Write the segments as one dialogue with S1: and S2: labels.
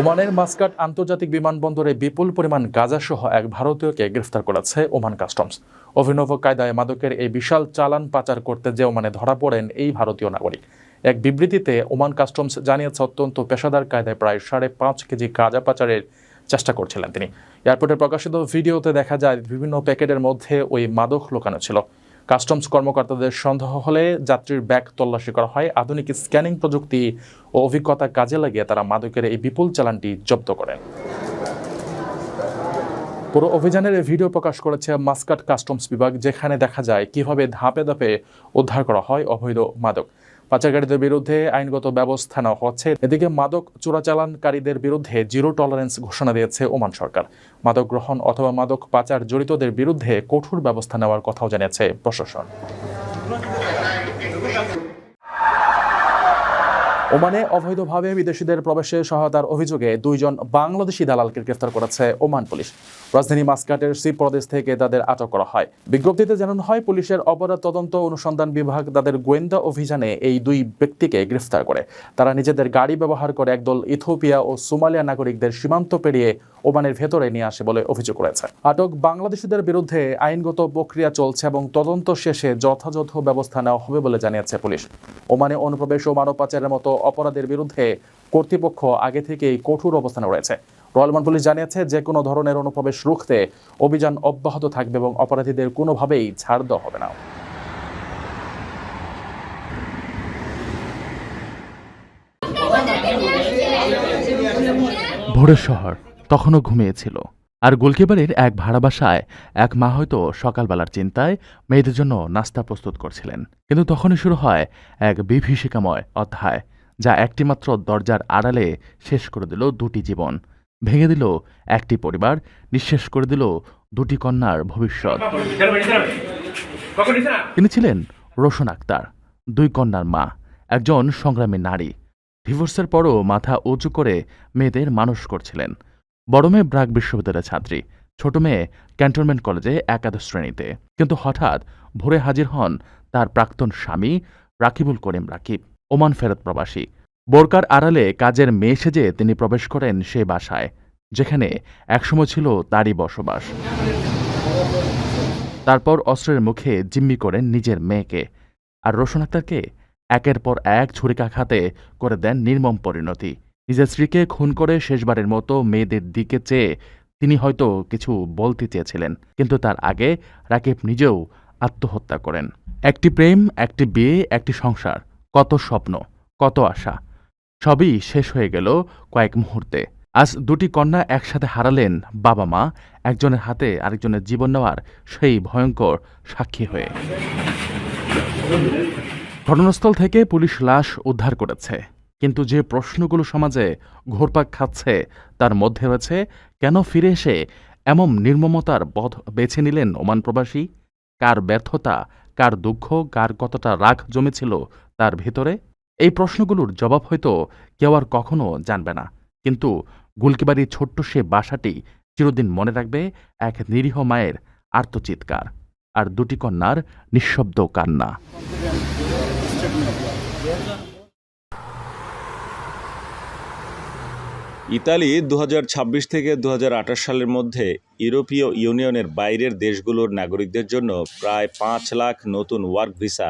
S1: ওমানের মাস্কাট আন্তর্জাতিক বিমানবন্দরে বিপুল পরিমাণ গাঁজাসহ এক ভারতীয়কে গ্রেফতার করেছে ওমান কাস্টমস। অভিনব কায়দায় মাদকের এই বিশাল চালান পাচার করতে যে ওমানে ধরা পড়েন এই ভারতীয় নাগরিক। এক বিবৃতিতে ওমান কাস্টমস জানিয়েছে, অত্যন্ত পেশাদার কায়দায় প্রায় সাড়ে পাঁচ কেজি গাঁজা পাচারের চেষ্টা করছিলেন তিনি। এয়ারপোর্টে প্রকাশিত ভিডিওতে দেখা যায়, বিভিন্ন প্যাকেটের মধ্যে ওই মাদক লুকানো ছিল। কাস্টমস কর্মকর্তাদের সন্দেহ হলে যাত্রীর ব্যাগ তল্লাশি করা হয়। আধুনিক স্ক্যানিং প্রযুক্তি ও অভিজ্ঞতা কাজে লাগিয়ে তারা মাদকের এই বিপুল চালানটি জব্দ করেন। পুরো অভিযানের ভিডিও প্রকাশ করেছে মাস্কাট কাস্টমস বিভাগ, যেখানে দেখা যায় কীভাবে ধাপে ধাপে উদ্ধার করা হয় অবৈধ মাদক। পাচারকারীদের বিরুদ্ধে আইনগত ব্যবস্থা নেওয়া হচ্ছে। এদিকে মাদক চোরাচালানকারীদের বিরুদ্ধে জিরো টলারেন্স ঘোষণা দিয়েছে ওমান সরকার। মাদক গ্রহণ অথবা মাদক পাচার জড়িতদের বিরুদ্ধে কঠোর ব্যবস্থা নেওয়ার কথাও জানিয়েছে প্রশাসন। ওমানে অবৈধভাবে বিদেশিদের প্রবেশে সহায়তার অভিযোগে দুইজন বাংলাদেশি দালালকে গ্রেফতার করেছে ওমান পুলিশ। রাজধানী মাস্কাটের সি প্রদেশ থেকে তাদের আটক করা হয়। বিজ্ঞপ্তিতে জানানো হয়, পুলিশের অপরাধ তদন্ত অনুসন্ধান বিভাগ তাদের গোয়েন্দা অভিযানে এই দুই ব্যক্তিকে গ্রেফতার করে। তারা নিজেদের গাড়ি ব্যবহার করে একদল ইথোপিয়া ও সোমালিয়া নাগরিকদের সীমান্ত পেরিয়ে ওমানের ভেতরে নিয়ে আসে বলে অভিযোগ রয়েছে। আটক বাংলাদেশিদের বিরুদ্ধে আইনগত প্রক্রিয়া চলছে এবং তদন্ত শেষে যথাযথ ব্যবস্থা নেওয়া হবে বলে জানিয়েছে পুলিশ। ওমানে অনুপ্রবেশ ও মানব পাচারের মতো অপরাধের বিরুদ্ধে কর্তৃপক্ষ আগে থেকেই কঠোর অবস্থানে রয়েছে। রয়্যাল ওমান পুলিশ জানিয়েছে, যে কোনো ধরনের অনুপ্রবেশ রুখতে অভিযান অব্যাহত থাকবে এবং অপরাধীদের কোনোভাবেই ছাড় দেওয়া হবে না।
S2: ভোরের শহর। তখনও ঘুমিয়েছিল। আর গোলকিপারের এক ভাড়া বাসায় এক মা হয়তো সকালবেলার চিন্তায় মেয়েদের জন্য নাস্তা প্রস্তুত করছিলেন। কিন্তু তখনই শুরু হয় এক বিভীষিকাময় অধ্যায়, যা একটিমাত্র দরজার আড়ালে শেষ করে দিল দুটি জীবন। ভেঙে দিল একটি পরিবার, নিঃশেষ করে দিল দুটি কন্যার ভবিষ্যৎ। তিনি ছিলেন রোশন আক্তার, দুই কন্যার মা, একজন সংগ্রামী নারী। ডিভোর্সের পরও মাথা উঁচু করে মেয়েদের মানুষ করছিলেন। বড় মেয়ে ব্রাক বিশ্ববিদ্যালয়ের ছাত্রী, ছোট মেয়ে ক্যান্টনমেন্ট কলেজে একাদশ শ্রেণীতে। কিন্তু হঠাৎ ভোরে হাজির হন তার প্রাক্তন স্বামী রাকিবুল করিম রাকিব, ওমান ফেরত প্রবাসী। বোরকার আড়ালে কাজের মেয়ে সেজে তিনি প্রবেশ করেন সে বাসায়, যেখানে একসময় ছিল তারই বসবাস। তারপর অস্ত্রের মুখে জিম্মি করেন নিজের মেয়েকে। আর রোশন আক্তারকে একের পর এক ছুরিকাঘাতে করে দেন নির্মম পরিণতি। নিজের স্ত্রীকে খুন করে শেষবারের মতো মেয়েদের দিকে চেয়ে তিনি হয়তো কিছু বলতে চেয়েছিলেন, কিন্তু তার আগে রাকিব নিজেও আত্মহত্যা করেন। একটি প্রেম, একটি বিয়ে, একটি সংসার, কত স্বপ্ন, কত আশা, সবই শেষ হয়ে গেল কয়েক মুহূর্তে। আজ দুটি কন্যা একসাথে হারালেন বাবা মা, একজনের হাতে আরেকজনের জীবন নেওয়ার সেই ভয়ঙ্কর সাক্ষী হয়ে। ঘটনাস্থল থেকে পুলিশ লাশ উদ্ধার করেছে। কিন্তু যে প্রশ্নগুলো সমাজে ঘোরপাক খাচ্ছে, তার মধ্যে রয়েছে, কেন ফিরে এসে এমন নির্মমতার পথ বেছে নিলেন ওমান প্রবাসী? কার ব্যর্থতা, কার দুঃখ, কার কতটা রাগ জমেছিল তার ভেতরে? এই প্রশ্নগুলোর জবাব হয়তো কেউ আর কখনো জানবে না। কিন্তু গুলকিবাড়ির ছোট্ট সে বাসাটি চিরদিন মনে রাখবে এক নিরীহ মায়ের আর্তচিৎকার আর দুটি কন্যার নিঃশব্দ কান্না।
S3: ইতালি দু হাজার ছাব্বিশ থেকে দু হাজার আঠাশ সালের মধ্যে ইউরোপীয় ইউনিয়নের বাইরের দেশগুলোর নাগরিকদের জন্য প্রায় পাঁচ লাখ নতুন ওয়ার্ক ভিসা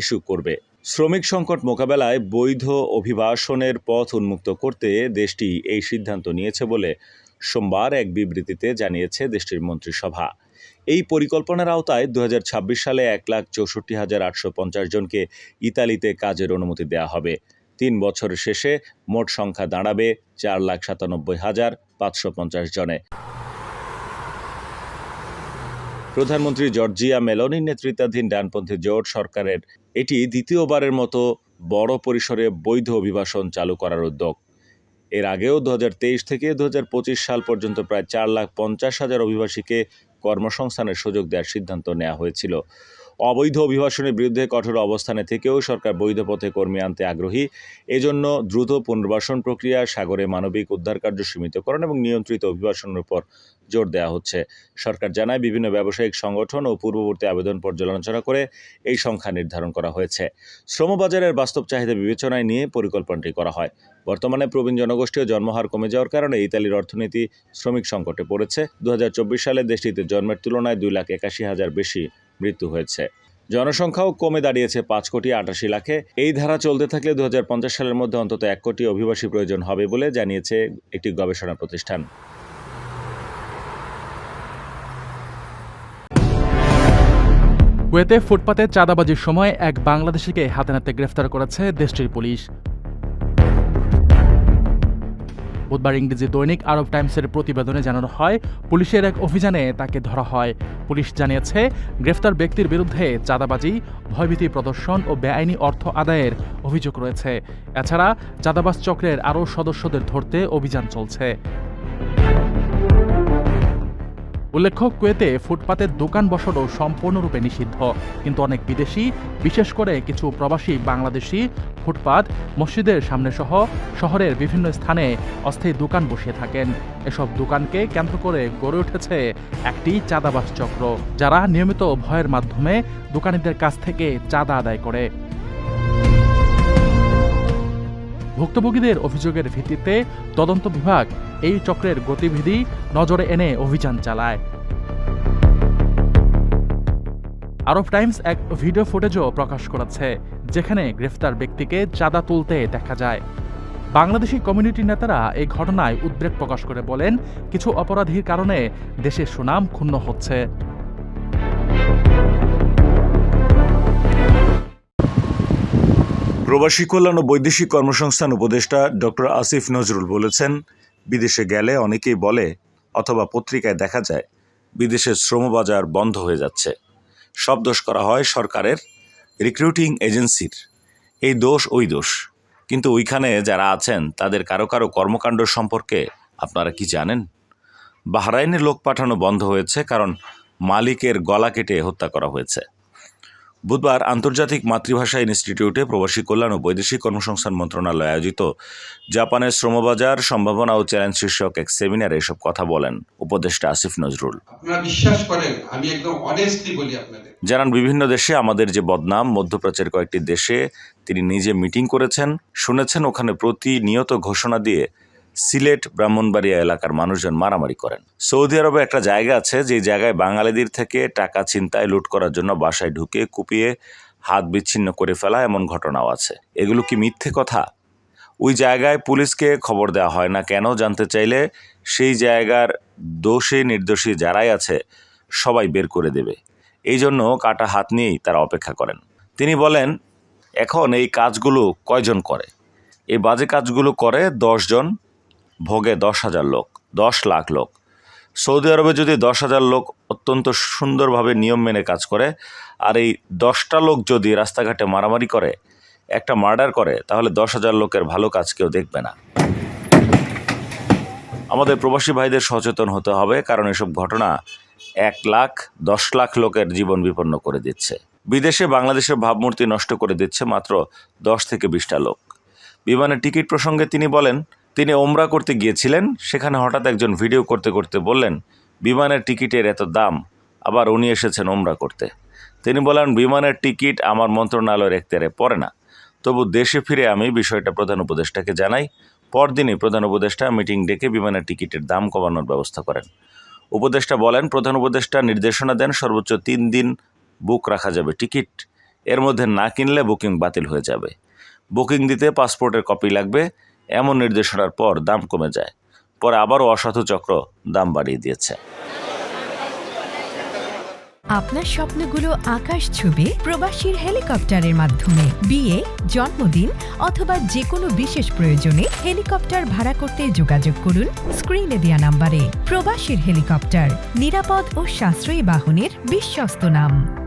S3: ইস্যু করবে। শ্রমিক সংকট মোকাবেলায় বৈধ অভিবাসনের পথ উন্মুক্ত করতে দেশটি এই সিদ্ধান্ত নিয়েছে বলে সোমবার এক বিবৃতিতে জানিয়েছে দেশটির মন্ত্রিসভা। এই পরিকল্পনার আওতায় দু হাজার ছাব্বিশ সালে এক লাখ চৌষট্টি হাজার আটশো পঞ্চাশ জনকে ইতালিতে কাজের অনুমতি দেওয়া হবে। তিন বছরের শেষে মোট সংখ্যা দাঁড়াবে চার লাখ সাতানব্বই হাজার পাঁচশো পঞ্চাশ জনে। প্রধানমন্ত্রী জর্জিয়া মেলোনির নেতৃত্বাধীন ডানপন্থী জোট সরকারের এটি দ্বিতীয়বারের মতো বড় পরিসরে বৈধ অভিবাসন চালু করার উদ্যোগ। এর আগেও দু হাজার তেইশ থেকে দু হাজার পঁচিশ সাল পর্যন্ত প্রায় চার লাখ পঞ্চাশ হাজার অভিবাসীকে কর্মসংস্থানের সুযোগ দেওয়ার সিদ্ধান্ত নেওয়া হয়েছিল। অবৈধ অভিবাসনের বিরুদ্ধে কঠোর অবস্থানে থেকেও সরকার বৈধ পথে কর্মী আনতে আগ্রহী। এজন্য দ্রুত পুনর্বাসন প্রক্রিয়া, সাগরে মানবিক উদ্ধার কার্য সীমিতকরণ এবং নিয়ন্ত্রিত অভিবাসনের উপর জোর দেওয়া হচ্ছে। সরকার জানায়, বিভিন্ন ব্যবসায়িক সংগঠন ও পূর্ববর্তী আবেদন পর্যালোচনা করে এই সংখ্যা নির্ধারণ করা হয়েছে। শ্রমবাজারের বাস্তব চাহিদা বিবেচনায় নিয়ে পরিকল্পনাটি করা হয়। বর্তমানে প্রবীণ জনগোষ্ঠী ও জন্মহার কমে যাওয়ার কারণে ইতালির অর্থনীতি শ্রমিক সংকটে পড়েছে। দু হাজার চব্বিশ সালে দেশটিতে জন্মের তুলনায় দুই লাখ একাশি হাজার বেশি মৃত্যু হয়েছে। জনসংখ্যাও কমে দাঁড়িয়েছে পাঁচ কোটি আটাশি লাখে। এই ধারা চলতে থাকলে দু হাজার পঞ্চাশ সালের মধ্যে অন্তত এক কোটি অভিবাসী প্রয়োজন হবে বলে জানিয়েছে একটি গবেষণা প্রতিষ্ঠান।
S2: কুয়েতে ফুটপাতে চাঁদাবাজির সময় এক বাংলাদেশিকে হাতে নাতে গ্রেফতার করেছে দেশটির পুলিশ। বুধবার ইংরেজি দৈনিক আরব টাইমসের প্রতিবেদনে জানানো হয়, পুলিশের এক অভিযানে তাকে ধরা হয়। পুলিশ জানিয়েছে, গ্রেফতার ব্যক্তির বিরুদ্ধে চাঁদাবাজি, ভয়ভীতি প্রদর্শন ও বেআইনি অর্থ আদায়ের অভিযোগ রয়েছে। এছাড়া চাঁদাবাজ চক্রের আরও সদস্যদের ধরতে অভিযান চলছে। উল্লেখ্য, কুয়েতে ফুটপাতের দোকান বসানো সম্পূর্ণরূপে নিষিদ্ধ। কিন্তু অনেক বিদেশি, বিশেষ করে কিছু প্রবাসী বাংলাদেশি ফুটপাত মসজিদের সামনে সহ শহরের বিভিন্ন স্থানে অস্থায়ী দোকান বসিয়ে থাকেন। এসব দোকানকে কেন্দ্র করে গড়ে উঠেছে একটি চাঁদাবাস চক্র, যারা নিয়মিত ভয়ের মাধ্যমে দোকানিদের কাছ থেকে চাঁদা আদায় করে। ভুক্তভোগীদের অভিযোগের ভিত্তিতে তদন্ত বিভাগ এই চক্রের গতিবিধি নজরে এনে অভিযান চালায়। আরব টাইমস এক ভিডিও ফুটেজও প্রকাশ করেছে, যেখানে গ্রেফতার ব্যক্তিকে চাঁদা তুলতে দেখা যায়। বাংলাদেশি কমিউনিটি নেতারা এই ঘটনায় উদ্বেগ প্রকাশ করে বলেন, কিছু অপরাধীর কারণে দেশের সুনাম ক্ষুণ্ণ হচ্ছে।
S3: প্রবাসী কল্যাণ ও বৈদেশিক কর্মসংস্থান উপদেষ্টা ডক্টর আসিফ নজরুল বলেছেন, বিদেশে গেলে অনেকেই বলে, অথবা পত্রিকায় দেখা যায়, বিদেশের শ্রমবাজার বন্ধ হয়ে যাচ্ছে। সব দোষ করা হয় সরকারের, রিক্রুটিং এজেন্সির। এই দোষ ওই দোষ। কিন্তু ওইখানে যারা আছেন, তাদের কারও কারও কর্মকাণ্ড সম্পর্কে আপনারা কি জানেন? বাহরাইনে লোক পাঠানো বন্ধ হয়েছে কারণ মালিকের গলা কেটে হত্যা করা হয়েছে। বুধবার আন্তর্জাতিক মাতৃভাষা ইনস্টিটিউটে প্রবাসী কল্যাণ ও বৈদেশিক কর্মসংস্থান মন্ত্রণালয় আয়োজিত জাপানের শ্রমবাজার সম্ভাবনা ও চ্যালেঞ্জ শীর্ষক এক সেমিনারে এসব কথা বলেন উপদেষ্টা আসিফ নজরুল।
S4: বিশ্বাস করেন আমি একদম অনেস্টলি বলি আপনাদের।
S3: জানান বিভিন্ন দেশে আমাদের যে বদনাম মধ্যপ্রাচ্যের কয়েকটি দেশে তিনি নিজে মিটিং করেছেন শুনেছেন ওখানে প্রতিনিয়ত ঘোষণা দিয়ে সিলেট, ব্রাহ্মণবাড়িয়া এলাকার মানুষজন মারামারি করেন। সৌদি আরবে একটা জায়গা আছে, যে জায়গায় বাঙালিদের থেকে টাকা ছিনতাই, লুট করার জন্য বাসায় ঢুকে কুপিয়ে হাত বিচ্ছিন্ন করে ফেলা এমন ঘটনাও আছে। এগুলো কি মিথ্যে কথা? ওই জায়গায় পুলিশকে খবর দেওয়া হয় না কেন জানতে চাইলে সেই জায়গার দোষী নির্দোষী যারাই আছে সবাই বের করে দেবে। এই জন্য কাটা হাত নিয়েই তারা অপেক্ষা করেন। তিনি বলেন, এখন এই কাজগুলো কয়জন করে? এই বাজে কাজগুলো করে জন ভোগে দশ হাজার লোক, দশ লাখ লোক। সৌদি আরবে যদি দশ হাজার লোক অত্যন্ত সুন্দরভাবে নিয়ম মেনে কাজ করে, আর এই দশটা লোক যদি রাস্তাঘাটে মারামারি করে, একটা মার্ডার করে, তাহলে দশ হাজার লোকের ভালো কাজ কেউ দেখবে না। আমাদের প্রবাসী ভাইদের সচেতন হতে হবে, কারণ এসব ঘটনা এক লাখ, দশ লাখ লোকের জীবন বিপন্ন করে দিচ্ছে। বিদেশে বাংলাদেশের ভাবমূর্তি নষ্ট করে দিচ্ছে মাত্র দশ থেকে বিশটা লোক। বিমানের টিকিট প্রসঙ্গে তিনি বলেন তিনি ওমরা করতে গিয়েছিলেন, সেখানে হঠাৎ একজন ভিডিও করতে করতে বললেন, বিমানের টিকিটের এত দাম, আবার উনি এসেছেন ওমরা করতে। তিনি বলেন, বিমানের টিকিট আমার মন্ত্রণালয়ের একতারে পড়ে না। তবু দেশে ফিরে আমি বিষয়টা প্রধান উপদেষ্টাকে জানাই। পরদিনই প্রধান উপদেষ্টা মিটিং ডেকে বিমানের টিকিটের দাম কমানোর ব্যবস্থা করেন। উপদেষ্টা বলেন, প্রধান উপদেষ্টা নির্দেশনা দেন, সর্বোচ্চ তিন দিন বুক রাখা যাবে টিকিট। এর মধ্যে না কিনলে বুকিং বাতিল হয়ে যাবে। বুকিং দিতে পাসপোর্টের কপি লাগবে। এমন নির্দেশনার পর দাম কমে যায়। পরে আবারও অসাধু চক্র দাম বাড়িয়ে দিয়েছে।
S5: আপনার স্বপ্নগুলো আকাশ ছুবে প্রবাসীর হেলিকপ্টারের মাধ্যমে। বিয়ে, জন্মদিন অথবা যে কোনো বিশেষ প্রয়োজনে হেলিকপ্টার ভাড়া করতে যোগাযোগ করুন স্ক্রিনে দেওয়া নাম্বারে। প্রবাসীর হেলিকপ্টার নিরাপদ ও সাশ্রয়ী বাহনের বিশ্বস্ত নাম।